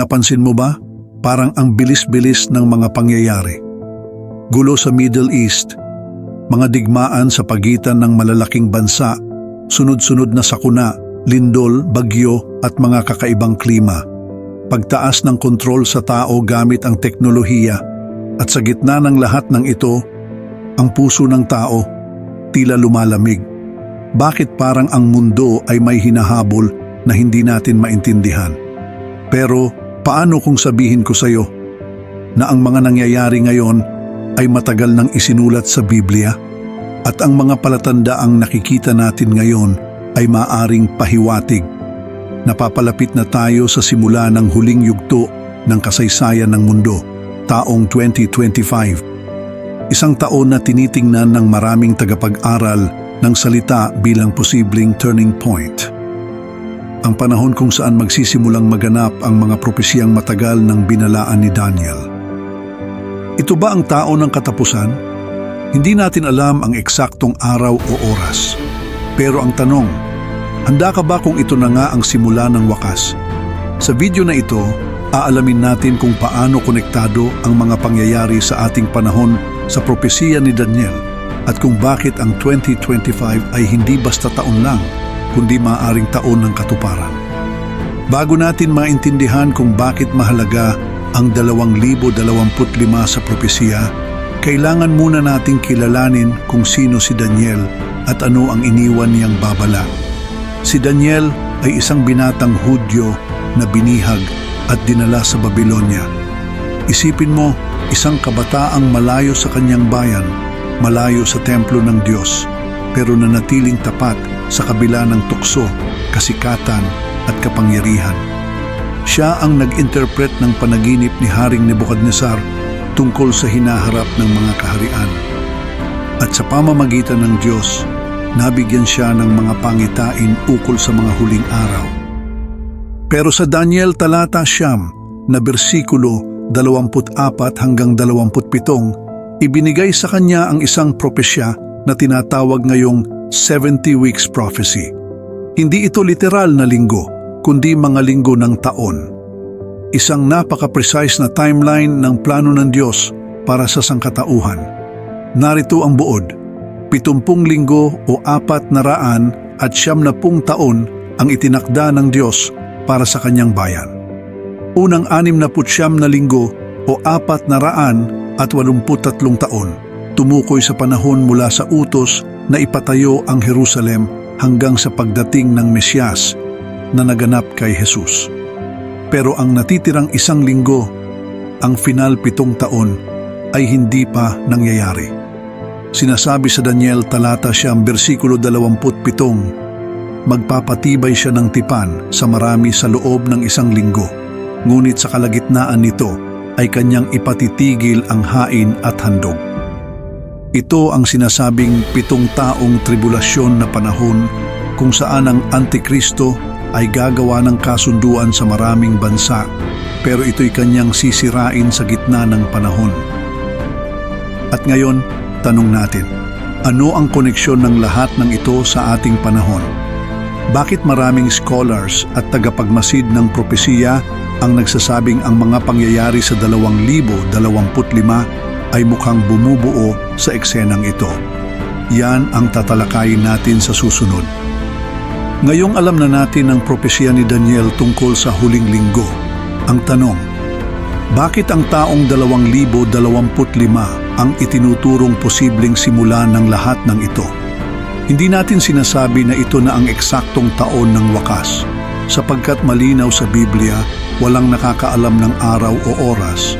Napansin mo ba? Parang ang bilis-bilis ng mga pangyayari. Gulo sa Middle East, mga digmaan sa pagitan ng malalaking bansa, sunod-sunod na sakuna, lindol, bagyo at mga kakaibang klima. Pagtaas ng kontrol sa tao gamit ang teknolohiya at sa gitna ng lahat ng ito, ang puso ng tao tila lumalamig. Bakit parang ang mundo ay may hinahabol na hindi natin maintindihan? Pero paano kung sabihin ko sa iyo na ang mga nangyayari ngayon ay matagal nang isinulat sa Biblia at ang mga palatandaang nakikita natin ngayon ay maaring pahiwatig. Napapalapit na tayo sa simula ng huling yugto ng kasaysayan ng mundo, taong 2025. Isang taon na tinitingnan ng maraming tagapag-aral ng salita bilang posibleng turning point. Ang panahon kung saan magsisimulang maganap ang mga propesiyang matagal ng binalaan ni Daniel. Ito ba ang tao ng katapusan? Hindi natin alam ang eksaktong araw o oras. Pero ang tanong, handa ka ba kung ito na nga ang simula ng wakas? Sa video na ito, aalamin natin kung paano konektado ang mga pangyayari sa ating panahon sa propesiya ni Daniel at kung bakit ang 2025 ay hindi basta taon lang, kundi maaring taon ng katuparan. Bago natin maintindihan kung bakit mahalaga ang 2025 sa propesiya, kailangan muna nating kilalanin kung sino si Daniel at ano ang iniwan niyang babala. Si Daniel ay isang binatang Hudyo na binihag at dinala sa Babylonia. Isipin mo, isang kabataang malayo sa kanyang bayan, malayo sa templo ng Diyos, pero nanatiling tapat sa kabila ng tukso, kasikatan at kapangyarihan. Siya ang nag-interpret ng panaginip ni Haring Nebuchadnezzar tungkol sa hinaharap ng mga kaharian. At sa pamamagitan ng Diyos, nabigyan siya ng mga pangitain ukol sa mga huling araw. Pero sa Daniel talata siyam na bersikulo 24 hanggang 27, ibinigay sa kanya ang isang propesya na tinatawag ngayong 70 weeks prophecy. Hindi ito literal na linggo, kundi mga linggo ng taon. Isang napaka-precise na timeline ng plano ng Diyos para sa sangkatauhan. Narito ang buod, pitumpung linggo o apat na raan at siyam na pung taon ang itinakda ng Diyos para sa kanyang bayan. Unang anim na putsyam na linggo o apat na raan at walumput tatlong taon, tumukoy sa panahon mula sa utos na ipatayo ang Jerusalem hanggang sa pagdating ng Mesyas na naganap kay Jesus. Pero ang natitirang isang linggo, ang final pitong taon, ay hindi pa nangyayari. Sinasabi sa Daniel talata siyam bersikulo 27, magpapatibay siya ng tipan sa marami sa loob ng isang linggo. Ngunit sa kalagitnaan nito ay kanyang ipatitigil ang hain at handog. Ito ang sinasabing pitong taong tribulasyon na panahon kung saan ang Antikristo ay gagawa ng kasunduan sa maraming bansa pero ito'y kanyang sisirain sa gitna ng panahon. At ngayon, tanong natin, ano ang koneksyon ng lahat ng ito sa ating panahon? Bakit maraming scholars at tagapagmasid ng propesiya ang nagsasabing ang mga pangyayari sa 2025 ay mukhang bumubuo sa eksenang ito? Yan ang tatalakayin natin sa susunod. Ngayong alam na natin ang propesya ni Daniel tungkol sa huling linggo. Ang tanong, bakit ang taong 2025 ang itinuturong posibleng simula ng lahat ng ito? Hindi natin sinasabi na ito na ang eksaktong taon ng wakas, sapagkat malinaw sa Biblia walang nakakaalam ng araw o oras,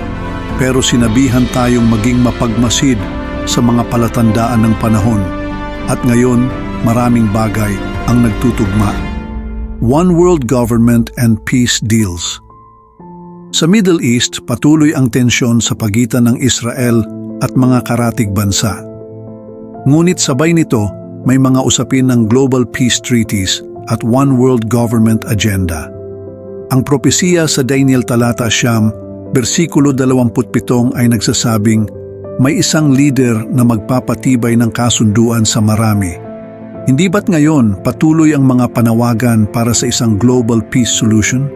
pero sinabihan tayong maging mapagmasid sa mga palatandaan ng panahon. At ngayon, maraming bagay ang nagtutugma. One World Government and Peace Deals Sa Middle East, patuloy ang tensyon sa pagitan ng Israel at mga karatig bansa. Ngunit sabay nito, may mga usapin ng Global Peace Treaties at One World Government Agenda. Ang propesiya sa Daniel Talata Siyam, versikulo 27 ay nagsasabing, may isang leader na magpapatibay ng kasunduan sa marami. Hindi ba't ngayon patuloy ang mga panawagan para sa isang global peace solution?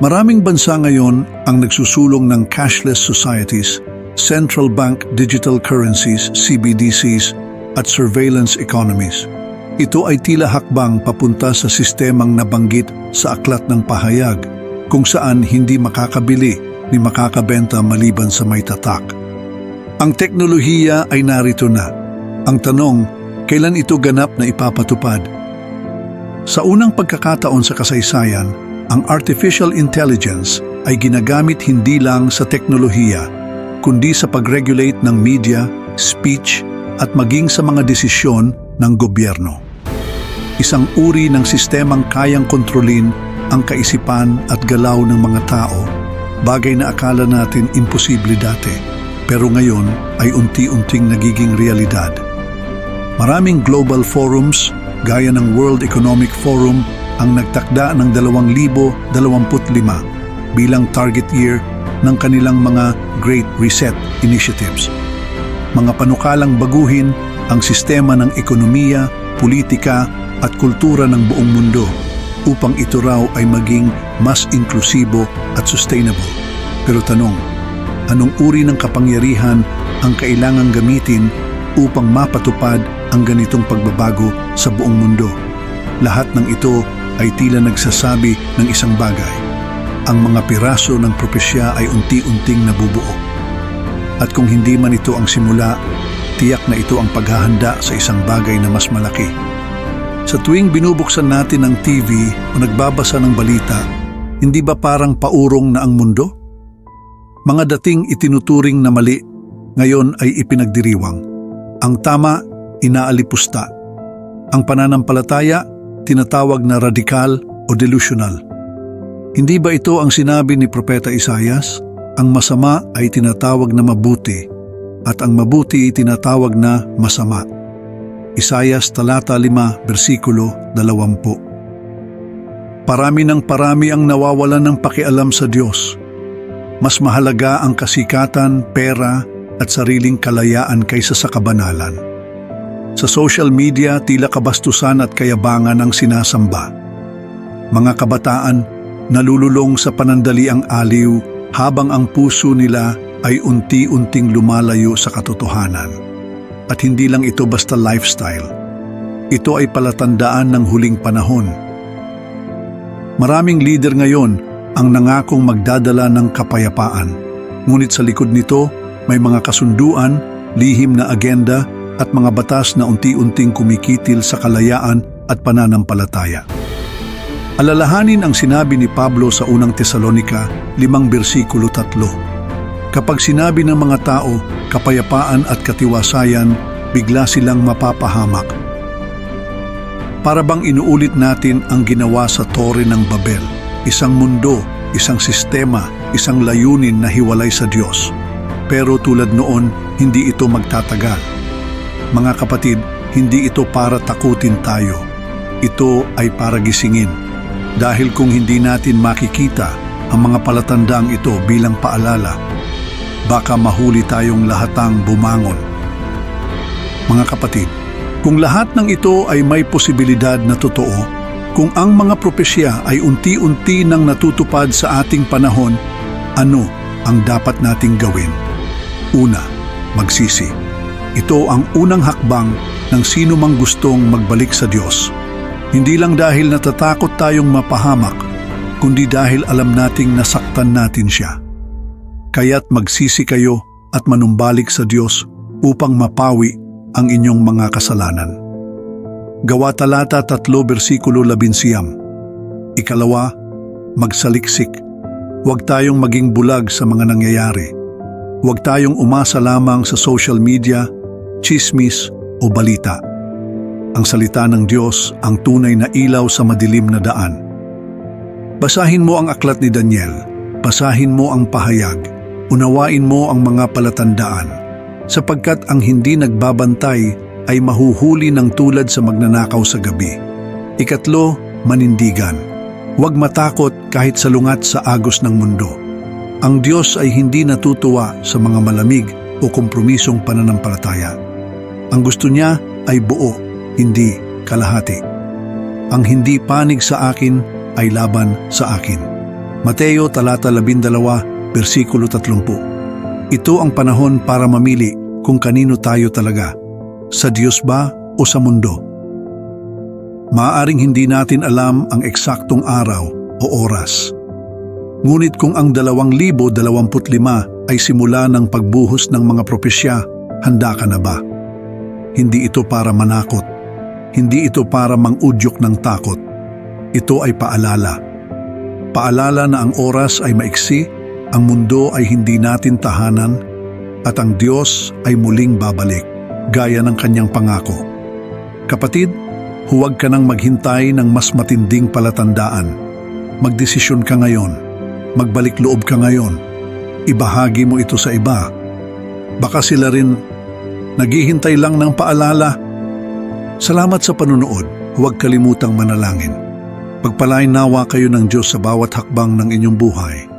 Maraming bansa ngayon ang nagsusulong ng cashless societies, central bank digital currencies, CBDCs, at surveillance economies. Ito ay tila hakbang papunta sa sistemang nabanggit sa aklat ng pahayag kung saan hindi makakabili ni makakabenta maliban sa may tatak. Ang teknolohiya ay narito na. Ang tanong, kailan ito ganap na ipapatupad? Sa unang pagkakataon sa kasaysayan, ang artificial intelligence ay ginagamit hindi lang sa teknolohiya, kundi sa pag-regulate ng media, speech, at maging sa mga desisyon ng gobyerno. Isang uri ng sistemang kayang kontrolin ang kaisipan at galaw ng mga tao, bagay na akala natin imposible dati, pero ngayon ay unti-unting nagiging realidad. Maraming global forums gaya ng World Economic Forum ang nagtakda ng 2025 bilang target year ng kanilang mga Great Reset initiatives. Mga panukalang baguhin ang sistema ng ekonomiya, politika at kultura ng buong mundo upang ito raw ay maging mas inklusibo at sustainable. Pero tanong, anong uri ng kapangyarihan ang kailangang gamitin upang mapatupad ang ganitong pagbabago sa buong mundo? Lahat ng ito ay tila nagsasabi ng isang bagay. Ang mga piraso ng propesya ay unti-unting nabubuo. At kung hindi man ito ang simula, tiyak na ito ang paghahanda sa isang bagay na mas malaki. Sa tuwing binubuksan natin ang TV o nagbabasa ng balita, hindi ba parang paurong na ang mundo? Mga dating itinuturing na mali, ngayon ay ipinagdiriwang. Ang tama, inaalipusta. Ang pananampalataya, tinatawag na radikal o delusional. Hindi ba ito ang sinabi ni Propeta Isayas? Ang masama ay tinatawag na mabuti at ang mabuti ay tinatawag na masama. Isayas talata 5 bersikulo 20 Parami ng parami ang nawawalan ng pakialam sa Diyos. Mas mahalaga ang kasikatan, pera at sariling kalayaan kaysa sa kabanalan. Sa social media, tila kabastusan at kayabangan ang sinasamba. Mga kabataan, nalululong sa panandaliang aliw habang ang puso nila ay unti-unting lumalayo sa katotohanan. At hindi lang ito basta lifestyle. Ito ay palatandaan ng huling panahon. Maraming leader ngayon ang nangakong magdadala ng kapayapaan. Ngunit sa likod nito, may mga kasunduan, lihim na agenda at mga batas na unti-unting kumikitil sa kalayaan at pananampalataya. Alalahanin ang sinabi ni Pablo sa unang Tesalonika, limang bersikulo tatlo. Kapag sinabi ng mga tao, kapayapaan at katiwasayan, bigla silang mapapahamak. Para bang inuulit natin ang ginawa sa Tore ng Babel, isang mundo, isang sistema, isang layunin na hiwalay sa Diyos. Pero tulad noon, hindi ito magtatagal. Mga kapatid, hindi ito para takutin tayo. Ito ay para gisingin. Dahil kung hindi natin makikita ang mga palatandang ito bilang paalala, baka mahuli tayong lahatang bumangon. Mga kapatid, kung lahat ng ito ay may posibilidad na totoo, kung ang mga propesya ay unti-unti nang natutupad sa ating panahon, ano ang dapat nating gawin? Una, magsisi. Ito ang unang hakbang ng sino mang gustong magbalik sa Diyos. Hindi lang dahil natatakot tayong mapahamak, kundi dahil alam nating nasaktan natin siya. Kaya't magsisi kayo at manumbalik sa Diyos upang mapawi ang inyong mga kasalanan. Gawa talata 3 bersikulo 11. Ikalawa, magsaliksik. Huwag tayong maging bulag sa mga nangyayari. Huwag tayong umasa lamang sa social media, chismis o balita. Ang salita ng Diyos ang tunay na ilaw sa madilim na daan. Basahin mo ang aklat ni Daniel. Basahin mo ang pahayag. Unawain mo ang mga palatandaan. Sapagkat ang hindi nagbabantay ay mahuhuli ng tulad sa magnanakaw sa gabi. Ikatlo, manindigan. Huwag matakot kahit salungat sa agos ng mundo. Ang Diyos ay hindi natutuwa sa mga malamig o kompromisong pananampalataya. Ang gusto niya ay buo, hindi kalahati. Ang hindi panig sa akin ay laban sa akin. Mateo talata 12, versikulo 30. Ito ang panahon para mamili kung kanino tayo talaga. Sa Diyos ba o sa mundo? Maaring hindi natin alam ang eksaktong araw o oras. Ngunit kung ang 2025 ay simula ng pagbuhos ng mga propesya, handa ka na ba? Hindi ito para manakot. Hindi ito para mangudyok ng takot. Ito ay paalala. Paalala na ang oras ay maiksi, ang mundo ay hindi natin tahanan, at ang Diyos ay muling babalik, gaya ng kanyang pangako. Kapatid, huwag ka nang maghintay ng mas matinding palatandaan. Magdesisyon ka ngayon. Magbalik loob ka ngayon. Ibahagi mo ito sa iba. Baka sila rin naghihintay lang ng paalala. Salamat sa panunood. Huwag kalimutang manalangin. Pagpalain nawa kayo ng Diyos sa bawat hakbang ng inyong buhay.